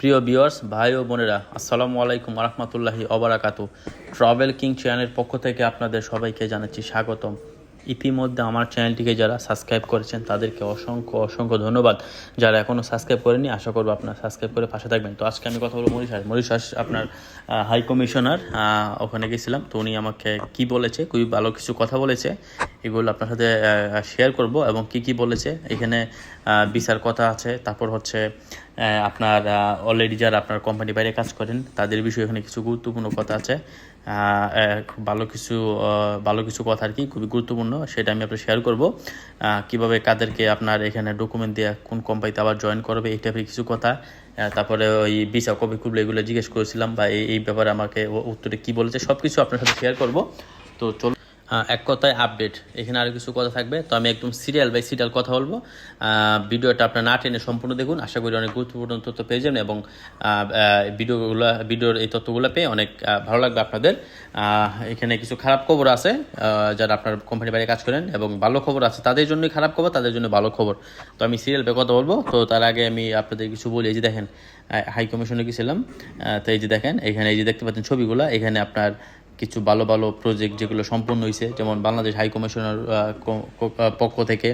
প্রিয় বিয়ার্স ভাই ও বোনেরা, আসসালামু আলাইকুম রহমতুল্লাহি অবরাকাতু ট্রাভেল কিং চ্যানেলের পক্ষ থেকে আপনাদের সবাইকে জানাচ্ছি স্বাগতম। ইতিমধ্যে আমার চ্যানেলটিকে যারা সাবস্ক্রাইব করেছেন, তাদেরকে অসংখ্য অসংখ্য ধন্যবাদ। যারা এখনও সাবস্ক্রাইব করেনি, আশা করব আপনারা সাবস্ক্রাইব করে পাশে থাকবেন। তো আজকে আমি কথা বলব মরিশাস মরিশাস আপনার হাই কমিশনার ওখানে গেছিলাম। তো উনি আমাকে কি বলেছে, খুবই ভালো কিছু কথা বলেছে। এগুলো আপনার সাথে শেয়ার করব এবং কি কি বলেছে। এখানে বিচার কথা আছে। তারপর হচ্ছে আপনার অলরেডি যারা আপনার কোম্পানি বাইরে কাজ করেন, তাদের বিষয়ে এখানে কিছু গুরুত্বপূর্ণ কথা আছে। খুব ভালো কিছু ভালো কিছু কথা আর কি, খুবই গুরুত্বপূর্ণ, সেটা আমি আপনার শেয়ার করব। কীভাবে কাদেরকে আপনার এখানে ডকুমেন্ট দিয়ে, কোন কোম্পানিতে আবার জয়েন করবে, এই টাইপের কিছু কথা। তারপরে ওই ভিসা কবে খুলবে এগুলো জিজ্ঞেস করেছিলাম, বা এই ব্যাপারে আমাকে উত্তরে কি বলেছে সব কিছু আপনার সাথে শেয়ার করব। তো চল এক কথায় আপডেট এখানে আরও কিছু কথা থাকবে তো আমি একদম সিরিয়াল বাই সিরিয়াল কথা বলব। ভিডিওটা আপনার না টেনে সম্পূর্ণ দেখুন। আশা করি অনেক গুরুত্বপূর্ণ তথ্য পেয়ে যাবেন এবং ভিডিওগুলো ভিডিওর এই তথ্যগুলো পেয়ে অনেক ভালো লাগবে আপনাদের। এখানে কিছু খারাপ খবর আছে যারা আপনার কোম্পানি বাইরে কাজ করেন এবং ভালো খবর আছে। তাদের জন্যই খারাপ খবর তাদের জন্য ভালো খবর। তো আমি সিরিয়াল পে কথা বলব। তো তার আগে আমি আপনাদের কিছু বলি। এই যে দেখেন হাই কমিশনে গেছিলাম। আহ, তো এই যে দেখেন এখানে এই যে দেখতে পাচ্ছেন ছবিগুলো। এখানে আপনার কিছু ভালো ভালো প্রজেক্ট যেগুলো সম্পূর্ণ হয়েছে যেমন বাংলাদেশ হাই কমিশনার পক্ষ থেকে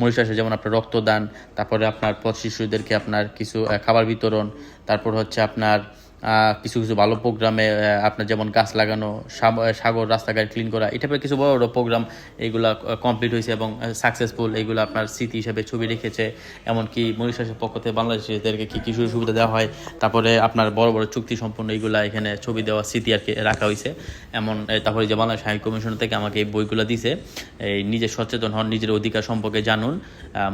মরিশাসে যেমন আপনার রক্তদান, তারপরে আপনার পথ শিশুদেরকে আপনার কিছু খাবার বিতরণ, তারপর হচ্ছে আপনার কিছু কিছু ভালো প্রোগ্রামে আপনার যেমন গাছ লাগানো সাগর রাস্তাঘাট ক্লিন করা এটা কিছু বড় বড় প্রোগ্রাম এইগুলা কমপ্লিট হয়েছে এবং সাকসেসফুল এইগুলো আপনার স্মৃতি হিসেবে ছবি রেখেছে। এমনকি মরিশাসের পক্ষ থেকে বাংলাদেশিদেরকে কী কী সুযোগ সুবিধা দেওয়া হয়, তারপরে আপনার বড় বড় চুক্তি সম্পন্ন এইগুলা এখানে ছবি দেওয়া, স্মৃতি আর কি রাখা হয়েছে। এমন তারপরে যে বাংলাদেশ হাই কমিশন থেকে আমাকে এই বইগুলো দিছে, এই নিজে সচেতন হন, নিজের অধিকার সম্পর্কে জানুন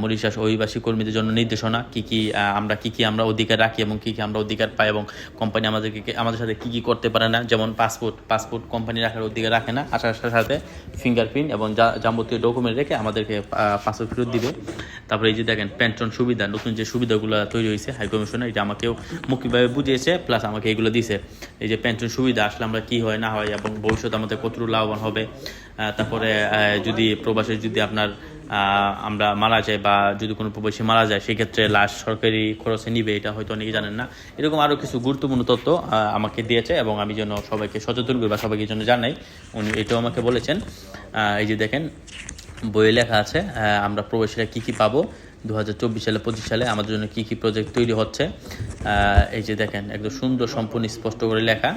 মরিশাস অভিবাসী কর্মীদের জন্য নির্দেশনা, কি কি আমরা কি কি আমরা অধিকার রাখি এবং কি কি আমরা অধিকার পাই এবং কোম্পানি আমাদেরকে আমাদের সাথে কী কী করতে পারে না, যেমন পাসপোর্ট পাসপোর্ট কোম্পানি রাখার অধিকার রাখে না আসার সাথে ফিঙ্গারপ্রিন্ট এবং যাবতীয় ডকুমেন্ট রেখে আমাদেরকে পাসপোর্ট ফেরত দিবে। তারপরে এই যে দেখেন পেনশন সুবিধা, নতুন যে সুবিধাগুলো তৈরি হয়েছে হাই কমিশনে এটা আমাকেও মুখিভাবে বুঝিয়েছে প্লাস আমাকে এগুলো দিছে। এই যে পেনশন সুবিধা, আসলে আমরা কী হয়, না হয়, এবং ভবিষ্যতে আমাদের কতটুকু লাভবান হবে তারপরে যদি প্রবাসে যদি আপনার আমরা মারা যাই বা যদি কোনো প্রবাসী মারা যায়, সেক্ষেত্রে লাশ সরকারি খরচে নিবে, এটা হয়তো অনেকে জানেন না। এরকম আরও কিছু গুরুত্বপূর্ণ তথ্য আমাকে দিয়েছে এবং আমি যেন সবাইকে সচেতন করি বা সবাইকে জন্য জানাই, উনি এটাও আমাকে বলেছেন। এই যে দেখেন, বইয়ে লেখা আছে আমরা প্রবাসীরা কি কি পাবো দু হাজার চব্বিশ সালে, পঁচিশ সালে আমাদের জন্য কি কি প্রজেক্ট তৈরি হচ্ছে? এই যে দেখেন, একদম সুন্দর, সম্পূর্ণ স্পষ্ট করে লেখা।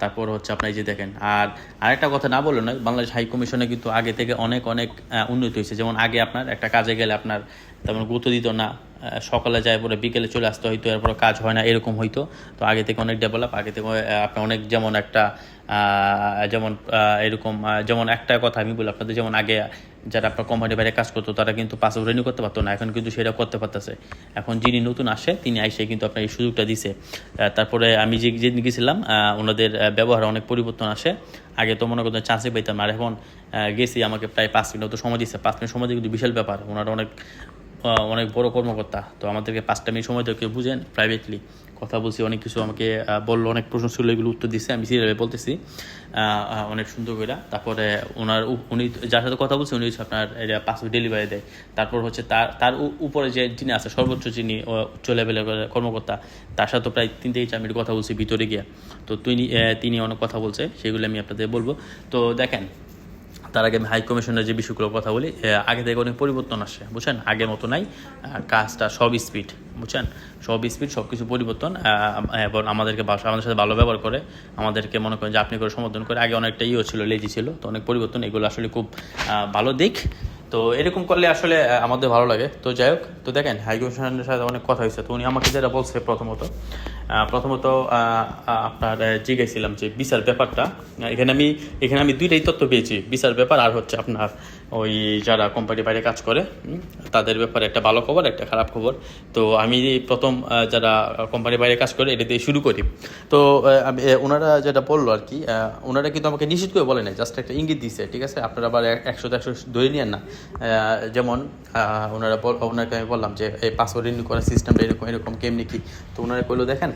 তারপর হচ্ছে আপনার এই যে দেখেন, আর আরেকটা কথা না বলল না বাংলাদেশ হাই কমিশনে কিন্তু আগে থেকে অনেক অনেক উন্নতি হয়েছে। যেমন আগে আপনার একটা কাজে গেলে আপনার তেমন গুরুত্ব দিত না সকালে যায়, পরে বিকেলে চলে আসতে হয়তো এরপর কাজ হয় না, এরকম হইতো। তো আগে থেকে অনেক ডেভেলপ আগে থেকে আপনার অনেক যেমন একটা যেমন এরকম যেমন একটা কথা আমি বলি আপনাদের, যেমন আগে যারা আপনার কোম্পানির বাইরে কাজ করতো, তারা কিন্তু পাসপোর্ট রিনিউ করতে পারতো না। এখন কিন্তু সেটা করতে পারতেছে। এখন যিনি নতুন আসে, তিনি আইসে কিন্তু আপনার এই সুযোগটা দিছে। তারপরে আমি যে যেদিন গেছিলাম ওনাদের ব্যবহারে অনেক পরিবর্তন আসে। আগে তো মনে করতেন চান্সই পাইতাম আর এখন গেছি, আমাকে প্রায় পাঁচ মিনিট তো সময় দিচ্ছে পাঁচ মিনিট সময় দিয়ে কিন্তু বিশাল ব্যাপার। ওনারা অনেক অনেক বড় কর্মকর্তা। তো আমাদেরকে পাঁচটা মিনিট সময় থেকে বুঝেন প্রাইভেটলি কথা বলছি, অনেক কিছু আমাকে বলল, অনেক প্রশ্ন ছিল, এগুলো উত্তর দিচ্ছে আমি সিরিয়ালে বলতেছি। অনেক সুন্দর করে তারপরে ওনার উনি যার সাথে কথা বলছে, উনি হচ্ছে আপনার পাসপোর্ট ডেলিভারি দেয়। তারপর হচ্ছে তার তার উপরে যে যিনি আছে, সর্বোচ্চ যিনি উচ্চ লেভেলের কর্মকর্তা, তার সাথে প্রায় তিন থেকে চার মিনিট কথা বলছি ভিতরে গিয়ে। তো তিনি তিনি অনেক কথা বলছে, সেগুলো আমি আপনাদের বলব। তো দেখেন তার আগে আমি হাই কমিশনের যে বিষয়গুলো কথা বলি আগে থেকে অনেক পরিবর্তন আসে, বুঝছেন? আগের মতো নাই কাজটা সব স্পিড বুঝছেন? সব স্পিড সব কিছু পরিবর্তন এবং আমাদেরকে ভাষা আমাদের সাথে ভালো ব্যবহার করে, আমাদেরকে মনে করেন যে আপনি করে সমর্থন করে, আগে অনেকটা ইয়েও ছিল লেজি ছিল, তো অনেক পরিবর্তন, এগুলো আসলে খুব ভালো দিক। তো এরকম করলে আসলে আমাদের ভালো লাগে। তো যাই হোক, তো দেখেন হাই কমিশনের সাথে অনেক কথা হয়েছে। তো উনি আমাকে যেটা বলছে প্রথমত প্রথমত আপনার জিজ্ঞাসিলাম যে বিচার ব্যাপারটা এখানে আমি এখানে আমি দুইটাই তথ্য পেয়েছি। বিচার ব্যাপার আর হচ্ছে আপনার ওই যারা কোম্পানি বাইরে কাজ করে তাদের ব্যাপারে একটা ভালো খবর, একটা খারাপ খবর। তো আমি প্রথম যারা কোম্পানি বাইরে কাজ করে, এটা দিয়ে শুরু করি। তো ওনারা যেটা বলল আর কি ওনারা কিন্তু আমাকে নিশ্চিত করে বলে নাই জাস্ট একটা ইঙ্গিত দিছে, ঠিক আছে? আপনারা আবার একশো একশো ধরে নিয়েন না। যেমন ওনারা ওনাকে আমি বললাম যে, এই পাসওয়ার্ড রিনিউ করার সিস্টেমটা এরকম এরকম কেমনি কি? তো ওনারা কইলো, দেখেন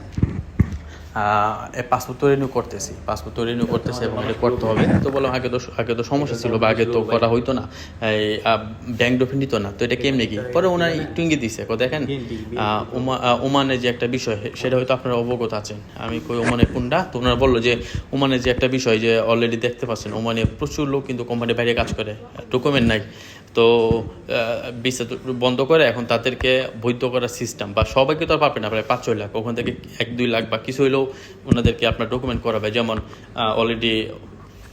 পাসপোর্ট তো রিনিউ করতেছি। পাসপোর্ট তো রিনিউ করতেছি এবং এটা করতে হবে। তো বললাম, আগে তো আগে তো সমস্যা ছিল বা আগে তো করা হইতো না। এই ব্যাংক ডোফিন দিত না। তো এটা কেমনে কি? পরে ওনার একটু ইঙ্গিত দিছে। দেখেন ওমানের যে একটা বিষয়, সেটা হয়তো আপনারা অবগত আছেন। আমি কই ওমানের কোনটা? তো ওনারা বলল যে ওমানের যে একটা বিষয় যে অলরেডি দেখতে পাচ্ছেন ওমানে প্রচুর লোক কিন্তু কোম্পানির বাইরে কাজ করে। ডকুমেন্ট নাই। তো বিশ্বাস বন্ধ করে এখন তাদেরকে বৈধ করার সিস্টেম বা সবাইকে তো আর পাবেন না, প্রায় পাঁচ ছয় লাখ। ওখান থেকে এক দুই লাখ বা কিছু হইলেও ওনাদেরকে আপনার ডকুমেন্ট করাবে। যেমন অলরেডি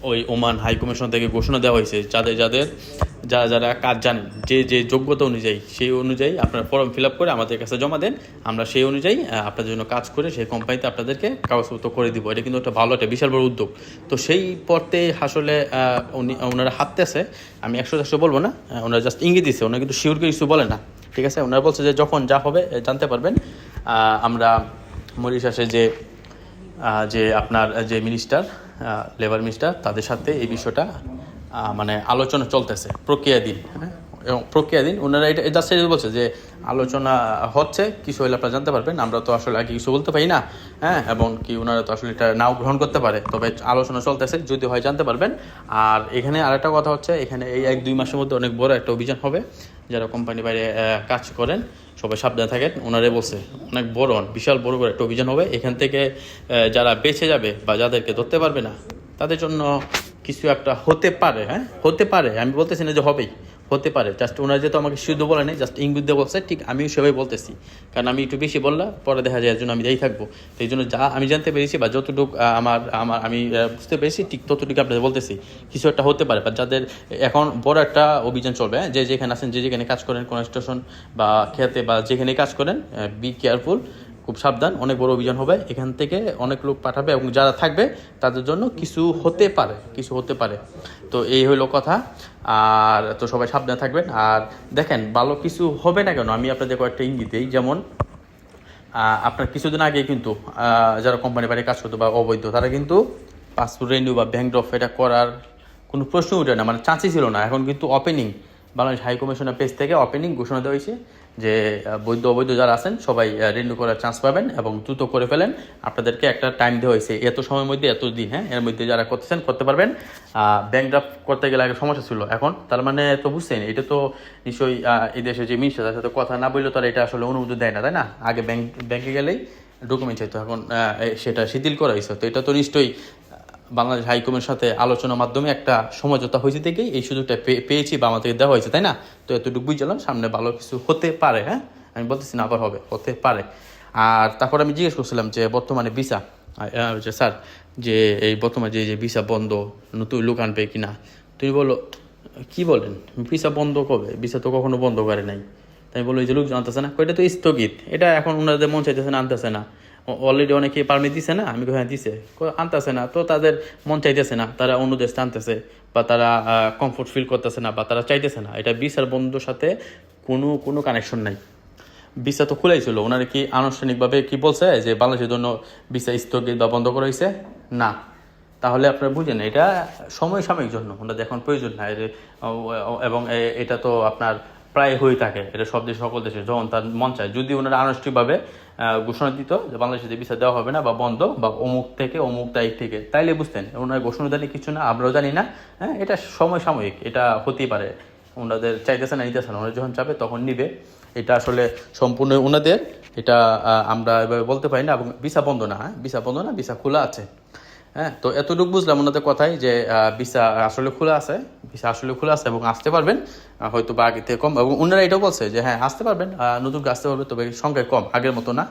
ওই ওমান হাই কমিশন থেকে ঘোষণা দেওয়া হয়েছে যাদের যাদের, যারা যারা কাজ জানেন, যে যে যোগ্যতা অনুযায়ী, সেই অনুযায়ী আপনারা ফর্ম ফিল আপ করে আমাদের কাছে জমা দেন। আমরা সেই অনুযায়ী আপনাদের জন্য কাজ করে সেই কোম্পানিতে আপনাদেরকে কাগজপত্র করে দিব। এটা কিন্তু একটা ভালো একটা, বিশাল বড় উদ্যোগ। তো সেই পথে আসলে উনি, ওনারা হাঁটতেছে। আমি একশো একশো বলব না ওনারা জাস্ট ইঙ্গিত দিচ্ছে ওনারা কিন্তু শিওর কিছু বলে না। ঠিক আছে? ওনারা বলছে যে যখন যা হবে জানতে পারবেন। আমরা মরিশাসে যে যে আপনার, যে মিনিস্টার লেবার মিনিস্টার তাদের সাথে এই বিষয়টা মানে আলোচনা চলতেছে প্রক্রিয়াধীন হ্যাঁ? এবং প্রক্রিয়াধীন ওনারা এটা জাস্ট বলছে যে আলোচনা হচ্ছে, কিছু হলে আপনারা জানতে পারবেন, আমরা তো আসলে আগে কিছু বলতে পারি না হ্যাঁ? এবং কি ওনারা তো আসলে এটা নাও গ্রহণ করতে পারে, তবে আলোচনা চলতেছে, যদি হয় জানতে পারবেন। আর এখানে আরেকটা কথা হচ্ছে, এখানে এই এক দুই মাসের মধ্যে অনেক বড় একটা অভিযান হবে যারা কোম্পানি বাইরে কাজ করেন, সবাই সাবধানে থাকেন। ওনারে বলছে, অনেক বড় বিশাল বড় বড় একটা অভিযান হবে। এখান থেকে যারা বেঁচে যাবে বা যাদেরকে ধরতে পারবে না, তাদের জন্য কিছু একটা হতে পারে হ্যাঁ? হতে পারে, আমি বলতেছি না যে হবেই। হতে পারে। জাস্ট ওনারা যেহেতু আমাকে শুদ্ধ বলে নেই জাস্ট ইঙ্গুদ দিয়ে বলছে ঠিক আমিও সেভাবে বলতেছি। কারণ আমি একটু বেশি বললাম পরে দেখা যায় এর জন্য আমি যাই থাকব। তো এই জন্য যা আমি জানতে পেরেছি বা যতটুকু আমার আমার আমি বুঝতে পেরেছি ঠিক ততটুকু আপনাদের বলতেছি। কিছু একটা হতে পারে বা যাদের এখন বড় একটা অভিযান চলবে হ্যাঁ, যে যেখানে আছেন যে যেখানে কাজ করেন কোনো স্টেশন বা খেতে বা যেখানে কাজ করেন বি কেয়ারফুল খুব সাবধান, অনেক বড় অভিযান হবে, এখান থেকে অনেক লোক পাঠাবে এবং যারা থাকবে তাদের জন্য কিছু হতে পারে, কিছু হতে পারে। তো এই হলো কথা। আর তো সবাই সাবধানে থাকবেন। আর দেখেন, ভালো কিছু হবে না কেন? আমি আপনাদের কয়েকটা ইঙ্গিত দিই। যেমন আপনার কিছুদিন আগে কিন্তু যারা কোম্পানি বাড়ি কাজ করতো বা অবৈধ, তারা কিন্তু পাসপোর্ট রেনিউ বা ব্যাংক ড্রপ এটা করার কোনো প্রশ্ন উঠে না। মানে চান্সই ছিল না। এখন কিন্তু ওপেনিং বাংলাদেশ হাই কমিশনের পেজ থেকে ওপেনিং ঘোষণা দেওয়া হয়েছে। যে বৈধ অবৈধ যারা আছেন, সবাই রিনিউ করার চান্স পাবেন এবং দ্রুত করে ফেলেন। আপনাদেরকে একটা টাইম দেওয়া হয়েছে। এত সময়ের মধ্যে, এত দিন হ্যাঁ? এর মধ্যে যারা করতেছেন, করতে পারবেন। ব্যাংক ড্রাফট করতে গেলে আগে সমস্যা ছিল। এখন তার মানে তো বুঝছেন, এটা তো নিশ্চয়ই এই দেশে যে মিনিস্টার তার সাথে কথা না বললেও তারা এটা আসলে অনুমতি দেয় না, তাই না? আগে ব্যাংক ব্যাংকে গেলেই ডকুমেন্ট চাইতো। এখন সেটা শিথিল করা হয়েছে। তো এটা তো নিশ্চয়ই বাংলাদেশ হাইকমের সাথে আলোচনার মাধ্যমে একটা সমঝোতা হয়েছে থেকেই এই সুযোগটা পেয়েছি বা আমাদেরকে দেওয়া হয়েছে, তাই না? তো এতটুকু বুঝলাম, সামনে ভালো কিছু হতে পারে হ্যাঁ? আমি বলতেছি না আবার হবে, হতে পারে। আর তারপর আমি জিজ্ঞেস করছিলাম যে বর্তমানে ভিসা স্যার, যে এই বর্তমানে যে যে ভিসা বন্ধ, নতুন লোক আনবে কিনা? তুমি বলো কি বলেন? ভিসা বন্ধ কবে? ভিসা তো কখনো বন্ধ করে নাই। তাই বলো এই যে লোক জানতেছে না? এটা তো স্থগিত। এটা এখন ওনাদের মন চাইতেছে না, আনতেছে না। অলরেডি অনেকে পারমিট দিছে না, আমি হ্যাঁ দিছে। আনতেছে না, তো তাদের মন চাইতেছে না, তারা অন্য দেশ আনতেছে বা তারা কমফোর্ট ফিল করতেছে না, বা তারা চাইতেছে না। এটা বিচার বন্ধুর সাথে কোনো কোনো কানেকশন নাই। ভিসা তো খুলেই ছিল ওনারা কি আনুষ্ঠানিকভাবে কি বলছে যে বাংলাদেশের জন্য ভিসা স্থগিত বা বন্ধ করা হয়েছে না। তাহলে আপনারা বুঝেন, এটা সময় সাময়িক জন্য, ওনাদের এখন প্রয়োজন ও- এবং এটা তো আপনার প্রায় হয়ে থাকে। এটা সব দেশ সকল দেশে যখন তার মন চায় যদি ওনারা আনুষ্ঠানিকভাবে আহ, ঘোষণা দিত যে বাংলাদেশে যে ভিসা দেওয়া হবে না বা বন্ধ বা অমুক থেকে অমুক তারিখ থেকে তাইলে বুঝতেন ওনারা ঘোষণা জানি কিছু না আমরাও জানি না হ্যাঁ এটা সময় সাময়িক এটা হতেই পারে। ওনাদের চাইতেছে না নিতেছে না ওনারা যখন চাবে তখন নিবে। এটা আসলে সম্পূর্ণ ওনাদের এটা আমরা এভাবে বলতে পারি না এবং ভিসা বন্ধ না হ্যাঁ ভিসা বন্ধ না ভিসা খোলা আছে। হ্যাঁ তো এতটুকু বুঝলাম ওনাদের কথাই যে ভিসা আসলে খোলা আছে, ভিসা আসলে খোলা আছে এবং আসতে পারবেন হয়তো বা আগে থেকে কম। এবং ওনারা এটাও বলছে যে হ্যাঁ আসতে পারবেন নতুন আসতে পারবে তবে সংখ্যায় কম, আগের মতো না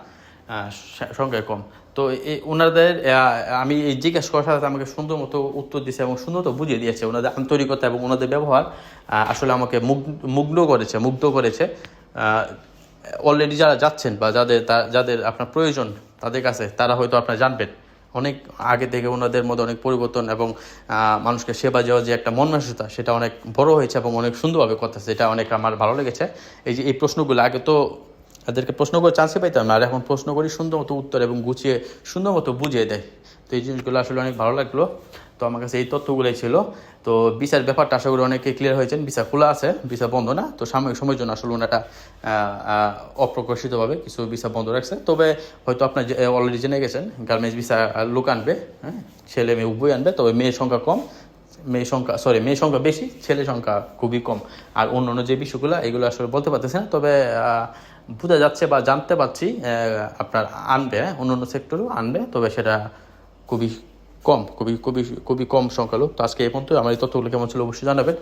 সংখ্যায় কম। তো এই ওনাদের আমি এই জিজ্ঞেস করার সাথে আমাকে সুন্দর মতো উত্তর দিয়েছে এবং সুন্দর মতো বুঝিয়ে দিয়েছে ওনাদের আন্তরিকতা এবং ওনাদের ব্যবহার আসলে আমাকে মুগ্ধ করেছে মুগ্ধ করেছে। অলরেডি যারা যাচ্ছেন বা যাদের তা- যাদের আপনার প্রয়োজন তাদের কাছে, তারা হয়তো আপনারা জানবেন। অনেক আগে থেকে ওনাদের মধ্যে অনেক পরিবর্তন এবং মানুষকে সেবা দেওয়ার যে একটা মন মানসিকতা সেটা অনেক বড় হয়েছে এবং অনেক সুন্দরভাবে কথা সেটা অনেক আমার ভালো লেগেছে। এই যে এই প্রশ্নগুলো, আগে তো তাদেরকে প্রশ্ন করে চান্সে পাইতাম না, আর এখন প্রশ্ন করি সুন্দর মতো উত্তর এবং গুছিয়ে সুন্দর মতো বুঝিয়ে দেয়। তো এই জিনিসগুলো আসলে অনেক ভালো লাগল। তো আমার কাছে এই তথ্যগুলোই ছিল। তো বিচার ব্যাপারটা আশা করি অনেকে ক্লিয়ার হয়েছেন। বিচার খোলা আছে বিচার বন্ধ না। তো সাময়িক সময়ের জন্য আসলে ওনাটা অপ্রকাশিতভাবে কিছু ভিসা বন্ধ রাখছে। তবে হয়তো আপনার অলরেডি জেনে গেছেন, গার্মেন্টস ভিসা লোক আনবে হ্যাঁ? ছেলে মেয়ে উভয় আনবে, তবে মেয়ের সংখ্যা কম। মেয়ে সংখ্যা সরি মেয়ের সংখ্যা বেশি ছেলে সংখ্যা খুবই কম। আর অন্য অন্য যে বিষয়গুলো, এগুলো আসলে বলতে পারতেছে না। তবে বোঝা যাচ্ছে বা জানতে পারছি আপনার আনবে অন্য অন্য সেক্টরও আনবে, তবে সেটা খুবই কম, খুবই খুবই খুবই কম সংখ্যালঘু। তো আজকে এই পর্যন্ত আমার এই তথ্যগুলো কেমন ছিল অবশ্যই জানাবেন।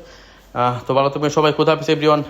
তো ভালো তুমি সবাই। কোথায় এভরিওয়ান